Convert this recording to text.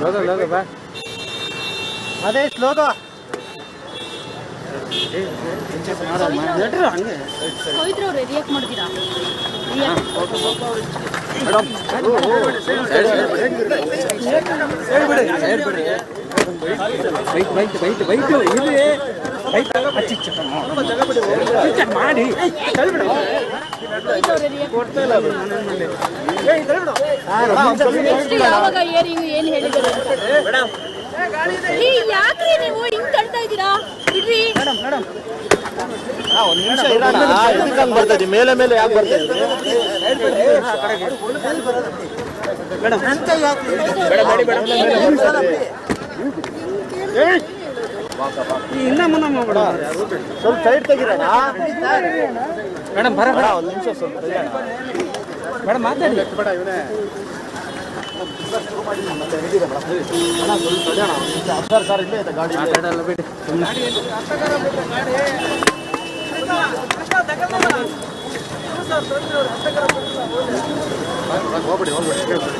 Logo logo ಬಾ. ಅದೇ logo. ಹಂಗೆ ಪವಿತ್ರ ಅವ್ರೆ ರಿಯಾಕ್ಟ್ ಮಾಡ್ತೀರಾ? ಮೇಡಮ್ ಹೇಳ್ಬಿಡಿ ಹೇಳ್ಬಿಡಿ. ಬೈಟ್ ಬೈಟ್ ಬೈಟ್ ಬೈಟ್ ಇಲ್ಲಿ ಹಚ್ಚಿ ಮಾಡಿ ಯಾವಾಗ ಏರಿಂಗ್ ಏನ್ ಹೇಳಿದ್ದಾರೆ ಈ ಯಾಕ್ರಿ ನೀವು ಹಿಂಗ್ ತಳ್ತಾ ಇದ್ದೀರಾ ಬಿಡ್ರಿ ಒಂದ್ ನಿಮಿಷ ಇರೋಣ ಇದಕ್ಕೆ ಹಂಗ್ ಬರ್ತಾ ಇದೀವಿ ಮೇಲೆ ಮೇಲೆ ಯಾಕೆ ಬರ್ತಾ ಇದೀವಿ ಇನ್ನ ಮುನ್ನ ಮಾಡ್ಬೇಡ ಸ್ವಲ್ಪ ಸೈಡ್ ತೆಗಿರೋಣ ಮೇಡಮ್ ಬರ ಬೇಡ ಒಂದ್ ನಿಮಿಷ ಸ್ವಲ್ಪ ತೆಗಿಯೋಣ ಮೇಡಮ್ ಮಾತಾಡಿ ಬೇಡ ಇವನೇ ಸರ್ ಸರ್ ಇಲ್ಲೇ ಇದೆ ಗಾಡಿ ಮಾತಾಡಲ್ಲ ಬಿಡಿ ಹೋಗ್ಬಿಡಿ ಹೋಗ್ಬಿಡಿ ಕೇಳ್ಬಿಡಿ